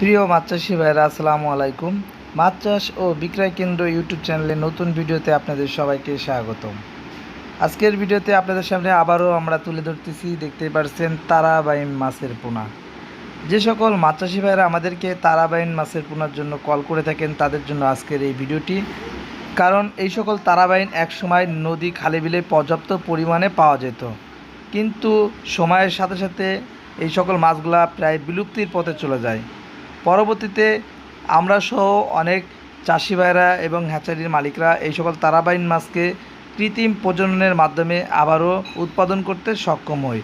প্রিয় মাছ চাষি ভাইরা আসসালামু আলাইকুম। মাছ চাষ ও বিক্রয় কেন্দ্র ইউটিউব চ্যানেলে নতুন ভিডিওতে আপনাদের সবাইকে স্বাগতম। আজকের ভিডিওতে আপনাদের সামনে আবারও আমরা তুলে ধরতেছি দেখতে পারছেন তারাবাইন মাছের পোনা। যে সকল মাছ চাষি ভাইরা আমাদেরকে তারাবাইন মাছের পোনার জন্য কল করে থাকেন, তাদের জন্য আজকের এই ভিডিওটি। কারণ এই সকল তারাবাইন একসময় নদী খালে বিলে পর্যাপ্ত পরিমাণে পাওয়া যেত। কিন্তু সময়ের সাথে সাথে এই সকল মাছগুলা প্রায় বিলুপ্তির পথে চলে যায়। পরবর্তীতে আমরা সহ অনেক চাষি ভাইরা এবং হ্যাচারির মালিকরা এই সকল তারাবাইন মাছকে কৃত্রিম প্রজননের মাধ্যমে আবারও উৎপাদন করতে সক্ষম হই।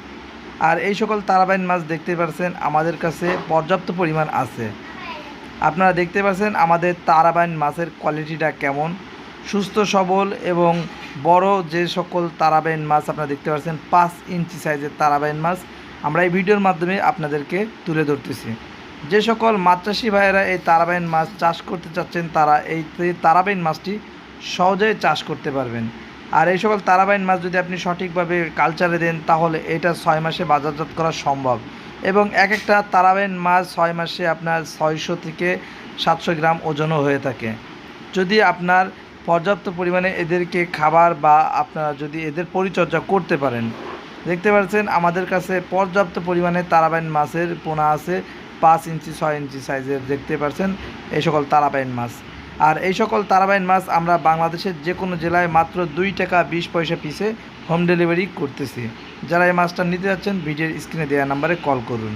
আর এই সকল তারাবাইন মাছ দেখতে পাচ্ছেন আমাদের কাছে পর্যাপ্ত পরিমাণ আছে। আপনারা দেখতে পাচ্ছেন আমাদের তারাবাইন মাছের কোয়ালিটিটা কেমন, সুস্থ, সবল এবং বড় যে সকল তারাবাইন মাছ আপনারা দেখতে পাচ্ছেন পাঁচ ইঞ্চি সাইজের তারাবাইন মাছ। আমরা এই ভিডিওর মাধ্যমে আপনাদেরকে তুলে ধরতেছি। যে সকল মাছ ভাইয়েরা এই তারাবাইন মাছ চাষ করতে চাচ্ছেন, তারা এই তারাবাইন মাছটি সহজেই চাষ করতে পারবেন। আর এই সকল তারাবাইন মাছ যদি আপনি সঠিকভাবে কালচারে দেন, তাহলে এটা ছয় মাসে বাজারজাত করা সম্ভব। এবং এক একটা তারাবাইন মাছ ছয় মাসে আপনার ছয়শো থেকে সাতশো গ্রাম ওজনও হয়ে থাকে। যদি আপনার পর্যাপ্ত পরিমাণে এদেরকে খাবার বা আপনারা যদি এদের পরিচর্যা করতে পারেন। দেখতে পাচ্ছেন, আমাদের কাছে পর্যাপ্ত পরিমাণে তারাবাইন মাছের পোনা আছে। পাঁচ ইঞ্চি, ছয় ইঞ্চি সাইজের দেখতে পাচ্ছেন এই সকল তারাবাইন মাছ। আর এই সকল তারাবাইন মাছ আমরা বাংলাদেশের যে কোনো জেলায় মাত্র দুই টাকা বিশ পয়সা পিসে হোম ডেলিভারি করতেছি। যারা এই মাছটা নিতে যাচ্ছেন, ভিডিওর স্ক্রিনে দেওয়া নাম্বারে কল করুন।